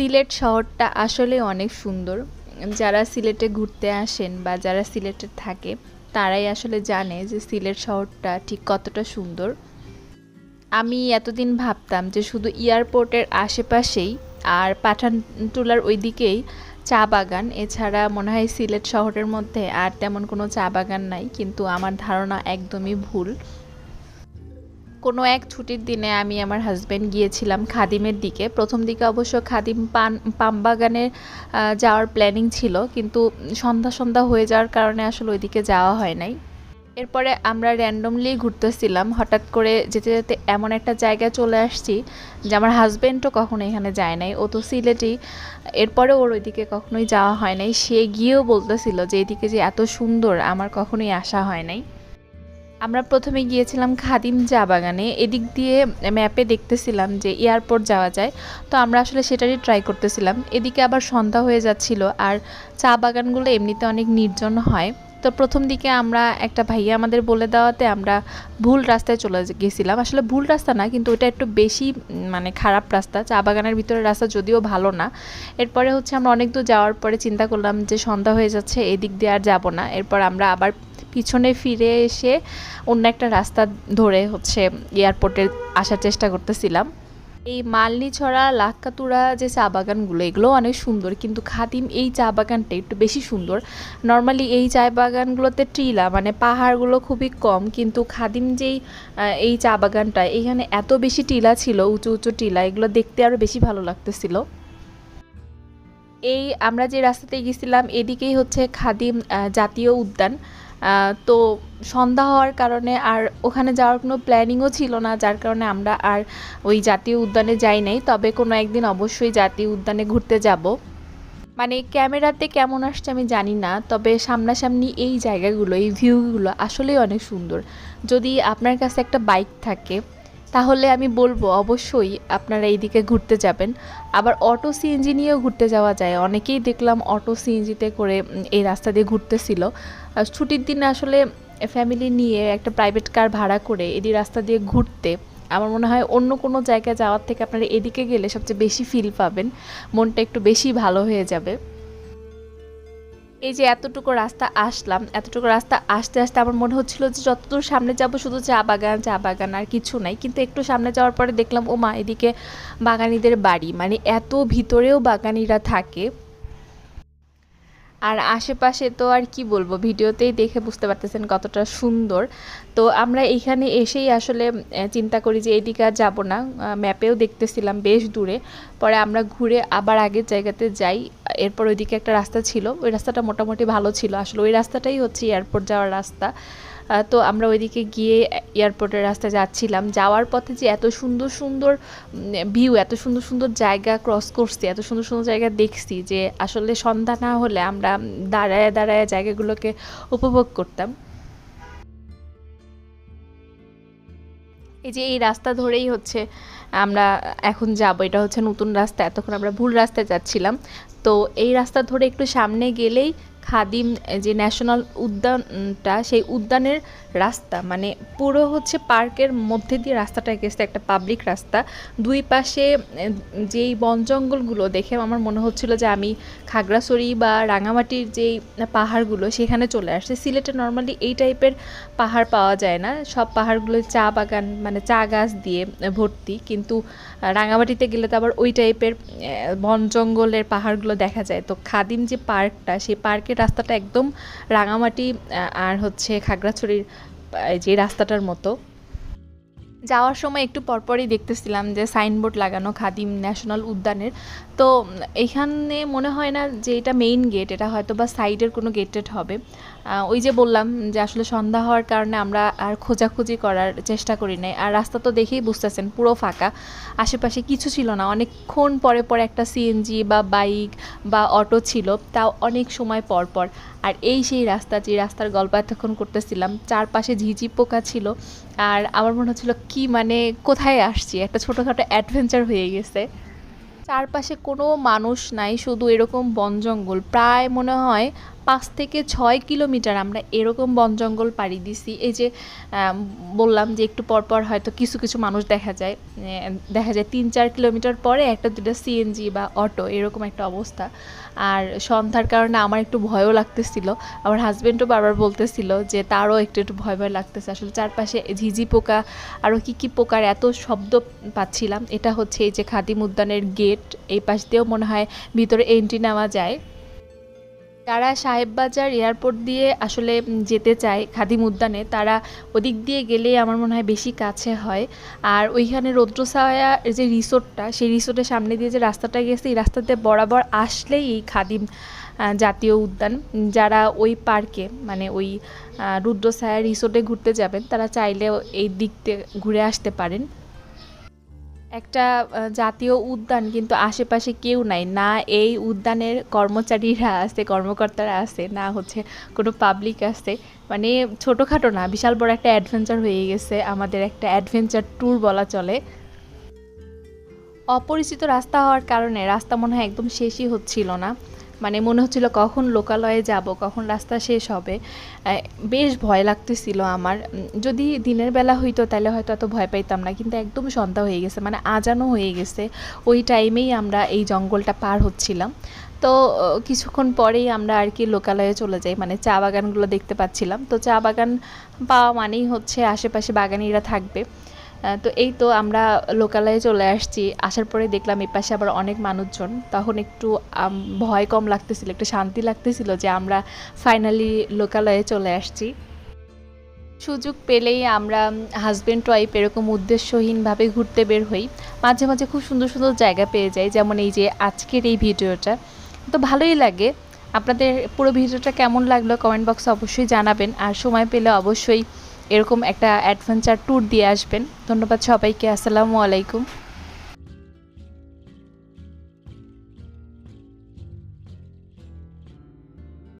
সিলেট শহরটা আসলে অনেক সুন্দর। যারা সিলেটে ঘুরতে আসেন বা যারা সিলেটে থাকে, তারাই আসলে জানে যে সিলেট শহরটা ঠিক কতটা সুন্দর। আমি এতদিন ভাবতাম যে শুধু এয়ারপোর্টের আশেপাশেই আর পাঠানটুলার ওই দিকেই চা বাগান, এছাড়া মনে হয় সিলেট শহরের মধ্যে আর তেমন কোনো চা বাগান নাই, কিন্তু আমার ধারণা একদমই ভুল। কোনো এক ছুটির দিনে আমি আমার হাজব্যান্ড গিয়েছিলাম খাদিমের দিকে। প্রথম দিকে অবশ্য খাদিম পান পাম বাগানে আহ, যাওয়ার প্ল্যানিং ছিল কিন্তু সন্ধ্যা সন্ধ্যা হয়ে যাওয়ার কারণে আসলে ওইদিকে যাওয়া হয় নাই। এরপরে আমরা র্যান্ডমলি ঘুরতেছিলাম হঠাৎ করে যেতে যেতে এমন একটা জায়গায় চলে আসছি যে আমার হাজব্যান্ডও কখনো এখানে যায় নাই। ও তো সিলেটেই এরপরে ওর ওইদিকে কখনোই যাওয়া হয় নাই। সে গিয়েও বলতেছিল যে এদিকে যে এত সুন্দর আমার কখনোই আসা হয় নাই। আমরা প্রথমে গিয়েছিলাম খাদিম চা বাগানে। এদিক দিয়ে ম্যাপে দেখতেছিলাম যে এয়ারপোর্ট যাওয়া যায়। তো আমরা আসলে সেটারই ট্রাই করতেছিলাম। এদিকে আবার সন্ধ্যা হয়ে যাচ্ছিল আর চা বাগানগুলো এমনিতে অনেক নির্জন হয়। তো প্রথম দিকে আমরা একটা ভাইয়া আমাদের বলে দেওয়াতে আমরা ভুল রাস্তায় চলে গেছিলাম। আসলে ভুল রাস্তা না, কিন্তু ওটা একটু বেশি মানে খারাপ রাস্তা। চা বাগানের ভিতরে রাস্তা যদিও ভালো না। এরপরে হচ্ছে আমরা অনেক দূর যাওয়ার পরে চিন্তা করলাম যে সন্ধ্যা হয়ে যাচ্ছে, এদিক দিয়ে আর যাব না। এরপর আমরা আবার পিছনে ফিরে এসে অন্য একটা রাস্তা ধরে হচ্ছে এয়ারপোর্টে আসার চেষ্টা করতেছিলাম। এই মালনি ছড়া, লাক্কাতুরা যে চা বাগানগুলো এগুলো অনেক সুন্দর। কিন্তু খাদিম এই চা বাগানটা একটু বেশি সুন্দর। নর্মালি এই চা বাগানগুলোতে টিলা মানে পাহাড়গুলো খুবই কম, কিন্তু খাদিম যেই এই চা বাগানটা, এখানে এত বেশি টিলা ছিল, উঁচু উঁচু টিলা, এগুলো দেখতে আরও বেশি ভালো লাগতেছিল। এই আমরা যে রাস্তাতে গেছিলাম এদিকেই হচ্ছে খাদিম জাতীয় উদ্যান। তো সন্ধ্যা হওয়ার কারণে আর ওখানে যাওয়ার কোনো প্ল্যানিংও ছিল না, যার কারণে আমরা আর ওই জাতীয় উদ্যানে যাই নাই। তবে কোনো একদিন অবশ্যই জাতীয় উদ্যানে ঘুরতে যাব। মানে ক্যামেরাতে কেমন আসছে আমি জানি না, তবে সামনাসামনি এই জায়গাগুলো, এই ভিউগুলো আসলেই অনেক সুন্দর। যদি আপনার কাছে একটা বাইক থাকে তাহলে আমি বলব, অবশ্যই আপনারা এইদিকে ঘুরতে যাবেন। আবার অটো সিএনজি নিয়েও ঘুরতে যাওয়া যায়। অনেকেই দেখলাম অটো সিএনজিতে করে এই রাস্তা দিয়ে ঘুরতেছিল। ছুটির দিনে আসলে ফ্যামিলি নিয়ে একটা প্রাইভেট কার ভাড়া করে এদি রাস্তা দিয়ে ঘুরতে, আমার মনে হয় অন্য কোনো জায়গায় যাওয়ার থেকে আপনারা এদিকে গেলে সবচেয়ে বেশি ফিল পাবেন। মনটা একটু বেশি ভালো হয়ে যাবে। এই যে এতটুকু রাস্তা আসলাম, এতটুকু রাস্তা আসতে আসতে আমার মনে হচ্ছিল যে যতদূর সামনে যাব শুধু চা বাগান চা বাগান আর কিছু নাই। কিন্তু একটু সামনে যাওয়ার পরে দেখলাম ও মা এদিকে বাগানিদের বাড়ি। মানে এত ভিতরেও বাগানিরা থাকে। আর আশেপাশে তো আর কি বলব, ভিডিওতেই দেখে বুঝতে পারতেছেন কতটা সুন্দর। তো আমরা এইখানে এসেই আসলে চিন্তা করি যে এদিকে আর যাব না। ম্যাপেও দেখতেছিলাম বেশ দূরে। পরে আমরা ঘুরে আবার আগের জায়গাতে যাই। এরপর ওইদিকে একটা রাস্তা ছিল। ওই রাস্তাটা মোটামুটি ভালো ছিল। আসলে ওই রাস্তাটাই হচ্ছে এয়ারপোর্ট যাওয়ার রাস্তা। তো আমরা ওইদিকে গিয়ে এয়ারপোর্টের রাস্তায় যাচ্ছিলাম। যাওয়ার পথে যে এত সুন্দর সুন্দর ভিউ এত সুন্দর সুন্দর জায়গা ক্রস করছি, এত সুন্দর সুন্দর জায়গা দেখছি যে আসলে সন্ধ্যা না হলে আমরা দাঁড়ায় দাঁড়ায় জায়গাগুলোকে উপভোগ করতাম। এই যে এই রাস্তা ধরেই হচ্ছে আমরা এখন যাব। এটা হচ্ছে নতুন রাস্তা। এতক্ষণ আমরা ভুল রাস্তায় যাচ্ছিলাম। তো এই রাস্তা ধরে একটু সামনে গেলেই খাদিম যে ন্যাশনাল উদ্যানটা, সেই উদ্যানের রাস্তা মানে পুরো হচ্ছে পার্কের মধ্যে দিয়ে রাস্তাটা গেছে, একটা পাবলিক রাস্তা। দুই পাশে যেই বন জঙ্গলগুলো দেখে আমার মনে হচ্ছিল যে আমি খাগড়াছড়ি বা রাঙামাটির যেই পাহাড়গুলো, সেখানে চলে আসছে। সিলেটে নর্মালি এই টাইপের পাহাড় পাওয়া যায় না। সব পাহাড়গুলো চা বাগান মানে চা গাছ দিয়ে ভর্তি, কিন্তু রাঙামাটিতে গেলে তো আবার ওই টাইপের বন জঙ্গলের পাহাড়গুলো দেখা যায়। তো খাদিম যে পার্কটা, সেই পার্কের রাস্তাটা একদম রাঙামাটি আর হচ্ছে খাগড়াছড়ির যে রাস্তাটার মতো। যাওয়ার সময় একটু পরপরই দেখতেছিলাম যে সাইনবোর্ড লাগানো খাদিম ন্যাশনাল উদ্যানের। তো এখানে মনে হয় না যে এটা মেইন গেট এটা হয়তো বা সাইডের কোনো গেটেড হবে। ওই যে বললাম যে আসলে সন্ধ্যা হওয়ার কারণে আমরা আর খোঁজাখুঁজি করার চেষ্টা করি নাই। আর রাস্তা তো দেখেই বুঝতেছেন, পুরো ফাঁকা। আশেপাশে কিছু ছিল না। অনেকক্ষণ পরে পরে একটা সিএনজি বা বাইক বা অটো ছিল, তাও অনেক সময় পর পর। আর এই সেই রাস্তা, যে রাস্তার গল্প এতক্ষণ করতেছিলাম, চারপাশে ঝিঝি পোকা ছিল। আর আমার মনে হচ্ছিল, কি মানে কোথায় আসছি? একটা ছোটোখাটো অ্যাডভেঞ্চার হয়ে গেছে। চারপাশে কোনো মানুষ নাই, শুধু এরকম বন জঙ্গল। প্রায় মনে হয় পাঁচ থেকে ছয় কিলোমিটার আমরা এরকম বন জঙ্গল পাড়ি দিছি। এই যে বললাম যে একটু পর পর হয়তো কিছু কিছু মানুষ দেখা যায় দেখা যায় তিন চার কিলোমিটার পরে একটা দুটো সিএনজি বা অটো এরকম একটা অবস্থা। আর সন্ধ্যার কারণে আমার একটু ভয়ও লাগতেছিল। আমার হাজব্যান্ডও বারবার বলতেছিল যে তারও একটু একটু ভয় ভয় লাগতেছে। আসলে চারপাশে ঝিঝি পোকা আরও কী কী পোকার এত শব্দ পাচ্ছিলাম। এটা হচ্ছে এই যে খাদিম উদ্যানের গেট এই পাশ দিয়েও মনে হয় ভিতরে এন্ট্রি নেওয়া যায়। যারা সাহেববাজার এয়ারপোর্ট দিয়ে আসলে যেতে চায় খাদিম উদ্যানে তারা ওদিক দিয়ে গেলে আমার মনে হয় বেশি কাছে হয়। আর ওইখানে রৌদ্রসায়া যে রিসোর্টটা, সেই রিসোর্টের সামনে দিয়ে যে রাস্তাটা গেছে, এই রাস্তাতে বরাবর আসলেই এই খাদিম জাতীয় উদ্যান। যারা ওই পার্কে মানে ওই রুদ্রসায়া রিসোর্টে ঘুরতে যাবেন, তারা চাইলেও এই দিক ঘুরে আসতে পারেন। একটা জাতীয় উদ্যান, কিন্তু আশেপাশে কেউ নাই। না এই উদ্যানের কর্মচারীরা আছে, কর্মকর্তারা আছে, না হচ্ছে কোনো পাবলিক আছে। মানে ছোটোখাটো না, বিশাল বড় একটা অ্যাডভেঞ্চার হয়ে গেছে। আমাদের একটা অ্যাডভেঞ্চার ট্যুর বলা চলে। অপরিচিত রাস্তা হওয়ার কারণে রাস্তা মনে হয় একদম শেষই হচ্ছিল না। মানে মনে হচ্ছিল কখন লোকালয়ে যাব, কখন রাস্তা শেষ হবে। বেশ ভয় লাগতেছিল আমার। যদি দিনের বেলা হইতো তাহলে হয়তো এত ভয় পাইতাম না, কিন্তু একদম সন্ধ্যা হয়ে গেছে মানে আজানও হয়ে গেছে। ওই টাইমেই আমরা এই জঙ্গলটা পার হচ্ছিলাম। তো কিছুক্ষণ পরেই আমরা আর কি লোকালয়ে চলে যাই মানে চা বাগানগুলো দেখতে পাচ্ছিলাম। তো চা বাগান পাওয়া মানেই হচ্ছে আশেপাশে বাগানিরা থাকবে। তো এই তো আমরা লোকালয়ে চলে আসছি। আসার পরে দেখলাম এই পাশে আবার অনেক মানুষজন। তখন একটু ভয় কম লাগতেছিল, একটু শান্তি লাগতেছিল যে আমরা ফাইনালি লোকালয়ে চলে আসছি। সুযোগ পেলেই আমরা হাজব্যান্ড ওয়াইফ এরকম উদ্দেশ্যহীনভাবে ঘুরতে বের হই। মাঝে মাঝে খুব সুন্দর সুন্দর জায়গা পেয়ে যাই, যেমন এই যে আজকের এই ভিডিওটা। তো ভালোই লাগে। আপনাদের পুরো ভিডিওটা কেমন লাগল কমেন্ট বক্সে অবশ্যই জানাবেন। আর সময় পেলে অবশ্যই এরকম একটা অ্যাডভেঞ্চার ট্যুর দিয়ে আসবেন। ধন্যবাদ সবাইকে আসসালামু আলাইকুম।